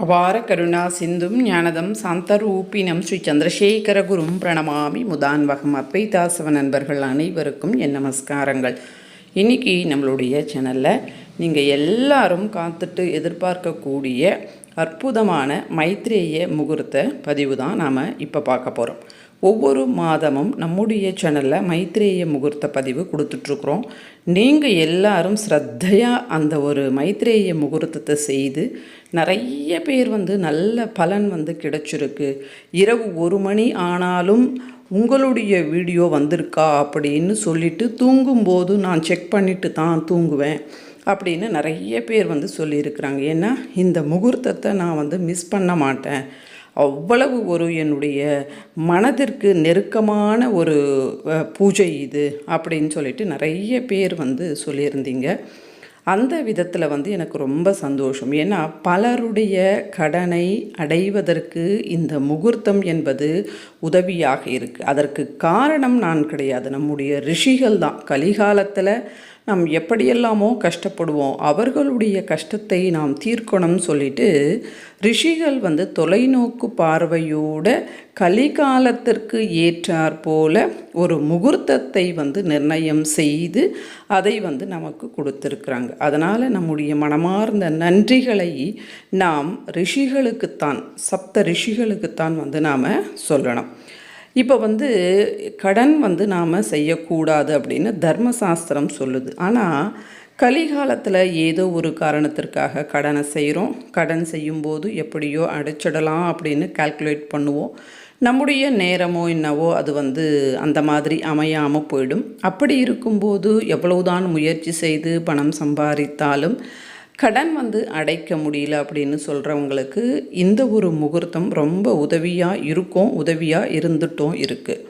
அபார கருணா சிந்தும் ஞானதம் சாந்தரூபினம் ஸ்ரீ சந்திரசேகர குரும் பிரணமாமி முதான்வகம் அத்வைதாசவ நண்பர்கள் அனைவருக்கும் என் நமஸ்காரங்கள். இன்னைக்கு நம்மளுடைய சேனலில் நீங்கள் எல்லாரும் காத்துட்டு எதிர்பார்க்கக்கூடிய அற்புதமான மைத்ரேய முகூர்த்த பதிவு தான் நாம் இப்போ பார்க்க போகிறோம் ஒவ்வொரு மாதமும் நம்முடைய சேனலில் மைத்ரேய முகூர்த்த பதிவு கொடுத்துட்ருக்குறோம். நீங்கள் எல்லாரும் ஸ்ரத்தையாக அந்த ஒரு மைத்ரேய முகூர்த்தத்தை செய்து நிறைய பேர் வந்து நல்ல பலன் வந்து கிடச்சிருக்கு. இரவு ஒரு மணி ஆனாலும் உங்களுடைய வீடியோ வந்திருக்கா அப்படின்னு சொல்லிட்டு தூங்கும்போது நான் செக் பண்ணிட்டு தான் தூங்குவேன் அப்படின்னு நிறைய பேர் வந்து சொல்லியிருக்கிறாங்க. ஏன்னா இந்த முகூர்த்தத்தை நான் வந்து மிஸ் பண்ண மாட்டேன். அவ்வளவு ஒரு என்னுடைய மனதிற்கு நெருக்கமான ஒரு பூஜை இது அப்படின்னு சொல்லிட்டு நிறைய பேர் வந்து சொல்லியிருந்தீங்க. அந்த விதத்தில் வந்து எனக்கு ரொம்ப சந்தோஷம். ஏன்னா பலருடைய கடனை அடைவதற்கு இந்த முகூர்த்தம் என்பது உதவியாக இருக்குது அதற்கு காரணம் நான் கிடையாது. நம்முடைய ரிஷிகள் தான். கலிகாலத்தில் நாம் எப்படியெல்லாமோ கஷ்டப்படுவோம் அவர்களுடைய கஷ்டத்தை நாம் தீர்க்கணும்னு சொல்லிட்டு ரிஷிகள் வந்து தொலைநோக்கு பார்வையோட கலிகாலத்திற்கு ஏற்றாற் போல ஒரு முகூர்த்தத்தை வந்து நிர்ணயம் செய்து அதை வந்து நமக்கு கொடுத்துருக்குறாங்க. அதனால் நம்முடைய மனமார்ந்த நன்றிகளை நாம் ரிஷிகளுக்குத்தான் சப்த ரிஷிகளுக்குத்தான் வந்து நாம் சொல்லணும். இப்போ வந்து கடன் வந்து நாம் செய்யக்கூடாது அப்படின்னு தர்மசாஸ்திரம் சொல்லுது. ஆனால் கலிகாலத்தில் ஏதோ ஒரு காரணத்திற்காக கடனை செய்கிறோம் கடன் செய்யும்போது எப்படியோ அடைச்சிடலாம் அப்படின்னு கால்குலேட் பண்ணுவோம். நம்முடைய நேரமோ என்னவோ அது வந்து அந்த மாதிரி அமையாமல் போயிடும். அப்படி இருக்கும்போது எவ்வளவுதான் முயற்சி செய்து பணம் சம்பாதித்தாலும் கடன் வந்து அடைக்க முடியல அப்படின்னு சொல்கிறவங்களுக்கு இந்த ஒரு முகூர்த்தம் ரொம்ப உதவியாக இருக்கும் உதவியாக இருந்துட்டும் இருக்குது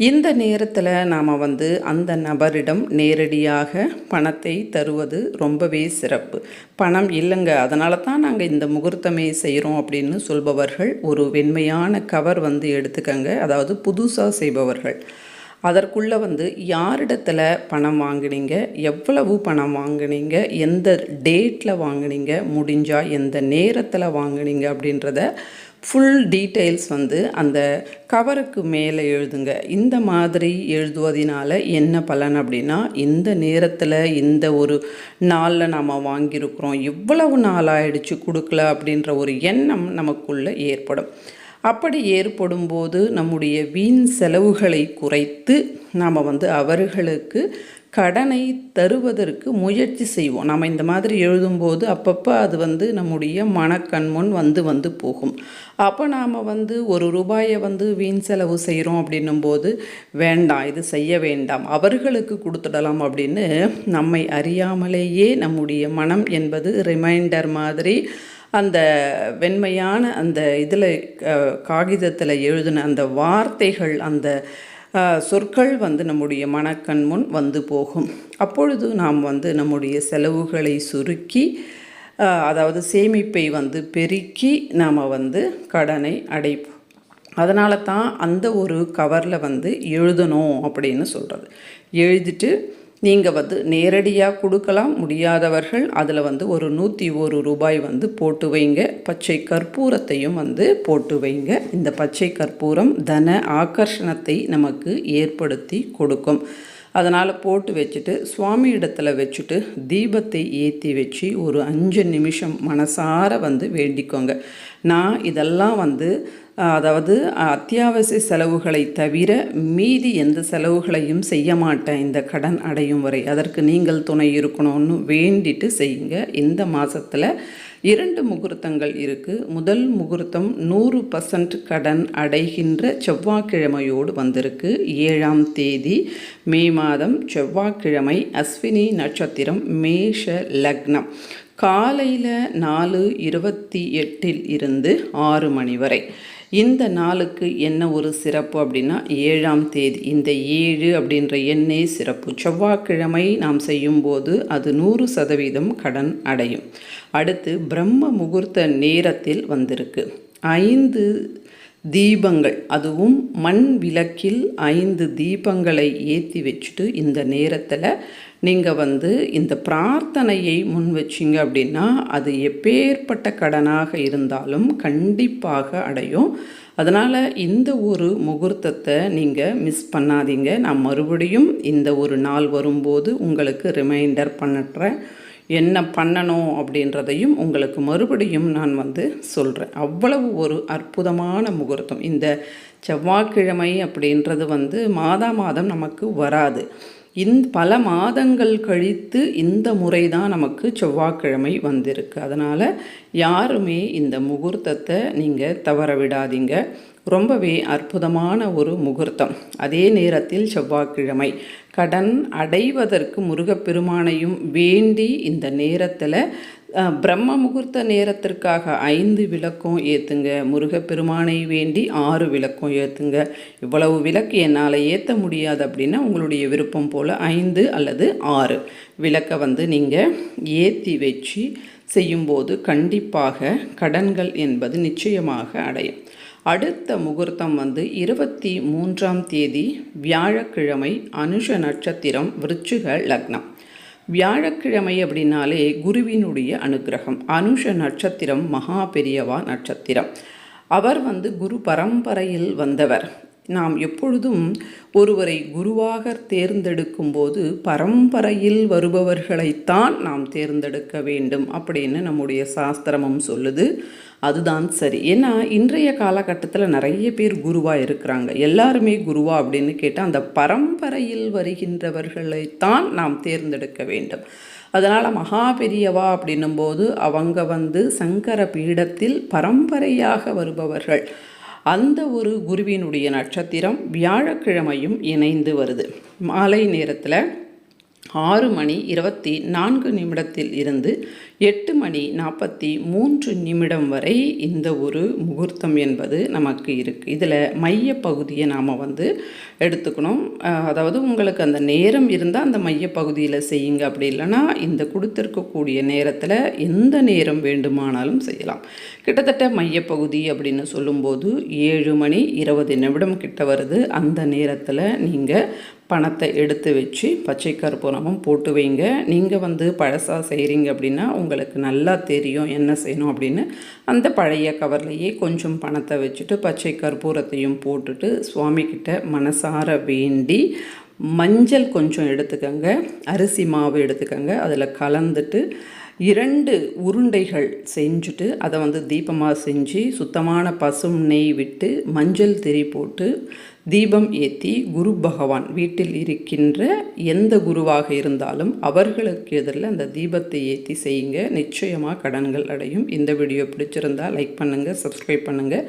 இந்த நேரத்தில் நாம் வந்து அந்த நபரிடம் நேரடியாக பணத்தை தருவது ரொம்பவே சிறப்பு. பணம் இல்லைங்க அதனால தான் நாங்கள் இந்த முகூர்த்தமே செய்கிறோம் அப்படின்னு சொல்பவர்கள் ஒரு வெண்மையான கவர் வந்து எடுத்துக்கங்க அதாவது புதுசாக செய்பவர்கள். அதற்குள்ளே வந்து யாரிடத்துல பணம் வாங்குனீங்க? எவ்வளவு பணம் வாங்குனீங்க? எந்த டேட்டில் வாங்குனீங்க? முடிஞ்சால் எந்த நேரத்தில் வாங்கினீங்க? அப்படின்றத ஃபுல் டீட்டெயில்ஸ் வந்து அந்த கவருக்கு மேலே எழுதுங்க. இந்த மாதிரி எழுதுவதனால என்ன பலன் அப்படின்னா இந்த நேரத்தில் இந்த ஒரு நாளில் நாம் வாங்கியிருக்கிறோம் இவ்வளவு நாள் ஆயிடுச்சு கொடுக்கல அப்படின்ற ஒரு எண்ணம் நமக்குள்ளே ஏற்படும். அப்படி ஏற்படும்போது நம்முடைய வீண் செலவுகளை குறைத்து நாம் வந்து அவர்களுக்கு கடனை தருவதற்கு முயற்சி செய்வோம். நம்ம இந்த மாதிரி எழுதும்போது அப்பப்போ அது வந்து நம்முடைய மனக்கண்முன் வந்து வந்து போகும். அப்போ நாம் வந்து ஒரு ரூபாயை வந்து வீண் செலவு செய்கிறோம் அப்படின்னும்போது வேண்டாம் இது செய்ய வேண்டாம் அவர்களுக்கு கொடுத்துடலாம் அப்படின்னு நம்மை அறியாமலேயே நம்முடைய மனம் என்பது ரிமைண்டர் மாதிரி அந்த வெண்மையான அந்த இதில் காகிதத்தில் எழுதின அந்த வார்த்தைகள் அந்த சொற்கள் வந்து நம்முடைய மனக்கண் முன் வந்து போகும். அப்பொழுது நாம் வந்து நம்முடைய செலவுகளை சுருக்கி அதாவது சேமிப்பை வந்து பெருக்கி நாம் வந்து கடனை அடைப்போம். அதனால தான் அந்த ஒரு கவரில் வந்து எழுதணும் அப்படின்னு சொல்கிறது எழுதிட்டு நீங்கள் வந்து நேரடியாக கொடுக்கலாம் முடியாதவர்கள் அதில் வந்து ஒரு நூற்றி ஒரு ரூபாய் வந்து போட்டு வைங்க. பச்சை கற்பூரத்தையும் வந்து போட்டு வைங்க. இந்த பச்சை கற்பூரம் தன ஆகர்ஷணத்தை நமக்கு ஏற்படுத்தி கொடுக்கும். அதனால் போட்டு வச்சுட்டு சுவாமி இடத்துல வச்சுட்டு தீபத்தை ஏற்றி வச்சு ஒரு அஞ்சு நிமிஷம் மனசார வந்து வேண்டிக்கோங்க. நான் இதெல்லாம் வந்து அதாவது அத்தியாவசிய செலவுகளை தவிர மீதி எந்த செலவுகளையும் செய்ய மாட்டேன். இந்த கடன் அடையும் வரை. அதற்கு நீங்கள் துணை இருக்கணும்னு வேண்டிட்டு செய்யுங்க. இந்த மாதத்தில் இரண்டு முகூர்த்தங்கள் இருக்குது முதல் முகூர்த்தம் நூறு பர்சன்ட் கடன் அடைகின்ற செவ்வாய்க்கிழமையோடு வந்திருக்கு. ஏழாம் தேதி மே மாதம் செவ்வாய்க்கிழமை அஸ்வினி நட்சத்திரம் மேஷ லக்னம். காலையில் நாலு இருபத்தி எட்டில் இருந்து ஆறு மணி வரை. இந்த நாளுக்கு என்ன ஒரு சிறப்பு அப்படின்னா ஏழாம் தேதி. இந்த ஏழு அப்படின்ற எண்ணே சிறப்பு. செவ்வாய்க்கிழமை நாம் செய்யும்போது அது நூறு சதவீதம் கடன் அடையும். அடுத்து பிரம்ம முகூர்த்த நேரத்தில் வந்திருக்கு. ஐந்து தீபங்கள் அதுவும் மண் விளக்கில் ஐந்து தீபங்களை ஏற்றி வச்சுட்டு இந்த நேரத்தில் நீங்கள் வந்து இந்த பிரார்த்தனையை முன் வச்சிங்க அப்படின்னா அது எப்பேற்பட்ட கடனாக இருந்தாலும் கண்டிப்பாக அடையும். அதனால் இந்த ஒரு முகூர்த்தத்தை நீங்கள் மிஸ் பண்ணாதீங்க. நான் மறுபடியும் இந்த ஒரு நாள் வரும்போது உங்களுக்கு ரிமைண்டர் பண்ணுறேன் என்ன பண்ணணும் அப்படின்றதையும் உங்களுக்கு மறுபடியும் நான் வந்து சொல்கிறேன் அவ்வளவு ஒரு அற்புதமான முகூர்த்தம். இந்த செவ்வாய்க்கிழமை அப்படின்றது வந்து மாதா மாதம் நமக்கு வராது. இந் பல மாதங்கள் கழித்து இந்த முறை தான் நமக்கு செவ்வாய்க்கிழமை வந்திருக்கு. அதனால் யாருமே இந்த முகூர்த்தத்தை நீங்கள் தவற விடாதீங்க. ரொம்பவே அற்புதமான ஒரு முகூர்த்தம். அதே நேரத்தில் செவ்வாய்க்கிழமை. கடன் அடைவதற்கு முருகப்பெருமானையும் வேண்டி இந்த நேரத்தில் பிரம்ம முகூர்த்த நேரத்திற்காக ஐந்து விளக்கம் ஏற்றுங்க முருகப்பெருமானை வேண்டி ஆறு விளக்கம் ஏற்றுங்க இவ்வளவு விளக்கு என்னால் ஏற்ற முடியாது அப்படின்னா உங்களுடைய விருப்பம் போல் ஐந்து அல்லது ஆறு விளக்கை வந்து நீங்கள் ஏற்றி வச்சு செய்யும்போது கண்டிப்பாக கடன்கள் என்பது நிச்சயமாக அடையும். அடுத்த முகூர்த்தம் வந்து இருபத்தி மூன்றாம் தேதி வியாழக்கிழமை அனுஷ நட்சத்திரம் விருச்சிக லக்னம். வியாழக்கிழமை அப்படின்னாலே குருவினுடைய அனுகிரகம். அனுஷ நட்சத்திரம் மகா பெரியவா நட்சத்திரம். அவர் வந்து குரு பரம்பரையில் வந்தவர். நாம் எப்பொழுதும் ஒருவரை குருவாக தேர்ந்தெடுக்கும் போது பரம்பரையில் வருபவர்களைத்தான் நாம் தேர்ந்தெடுக்க வேண்டும் அப்படின்னு நம்முடைய சாஸ்திரமும் சொல்லுது. அதுதான் சரி. ஏன்னா இன்றைய காலகட்டத்தில் நிறைய பேர் குருவாக இருக்கிறாங்க. எல்லாருமே குருவா அப்படின்னு கேட்டால் அந்த பரம்பரையில் வருகின்றவர்களைத்தான் நாம் தேர்ந்தெடுக்க வேண்டும். அதனால் மகா பெரியவா அப்படின்னும்போது அவங்க வந்து சங்கர பீடத்தில் பரம்பரையாக வருபவர்கள். அந்த ஒரு குருவினுடைய நட்சத்திரம் வியாழக்கிழமையும் இணைந்து வருது. மாலை நேரத்தில் ஆறு மணி இருபத்தி நான்கு நிமிடத்தில் இருந்து எட்டு மணி நாற்பத்தி மூன்று நிமிடம் வரை இந்த ஒரு முகூர்த்தம் என்பது நமக்கு இருக்குது இதில் மையப்பகுதியை நாம் வந்து எடுத்துக்கணும். அதாவது உங்களுக்கு அந்த நேரம் இருந்தால் அந்த மையப்பகுதியில் செய்யுங்க. அப்படி இல்லைன்னா இந்த கொடுத்துருக்கக்கூடிய நேரத்தில் எந்த நேரம் வேண்டுமானாலும் செய்யலாம். கிட்டத்தட்ட மையப்பகுதி அப்படின்னு சொல்லும்போது ஏழு மணி இருபது நிமிடம் கிட்ட வருது. அந்த நேரத்தில் நீங்கள் பணத்தை எடுத்து வச்சு பச்சை கற்பூரமும் போட்டு வைங்க. நீங்கள் வந்து பழசாக செய்கிறீங்க அப்படின்னா உங்களுக்கு நல்லா தெரியும் என்ன செய்யணும் அப்படின்னு. அந்த பழைய கவர்லேயே கொஞ்சம் பணத்தை வச்சுட்டு பச்சை கற்பூரத்தையும் போட்டுட்டு சுவாமிக்கிட்ட மனசார வேண்டி மஞ்சள் கொஞ்சம் எடுத்துக்கோங்க. அரிசி மாவு எடுத்துக்கோங்க. அதில் கலந்துட்டு இரண்டு உருண்டைகள் செஞ்சுட்டு அதை வந்து தீபமாக செஞ்சு சுத்தமான பசும் நெய் விட்டு மஞ்சள் திரி போட்டு தீபம் ஏற்றி குரு பகவான் வீட்டில் இருக்கின்ற எந்த குருவாக இருந்தாலும் அவர்களுக்கு எதிரில் அந்த தீபத்தை ஏற்றி செய்யுங்க. நிச்சயமாக கடன்கள் அடையும். இந்த வீடியோ பிடிச்சிருந்தால் லைக் பண்ணுங்கள் சப்ஸ்கிரைப் பண்ணுங்கள்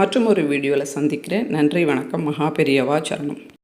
மற்றும் ஒரு வீடியோவில் சந்திக்கிறேன். நன்றி வணக்கம். மகா பெரியவா சரணம்.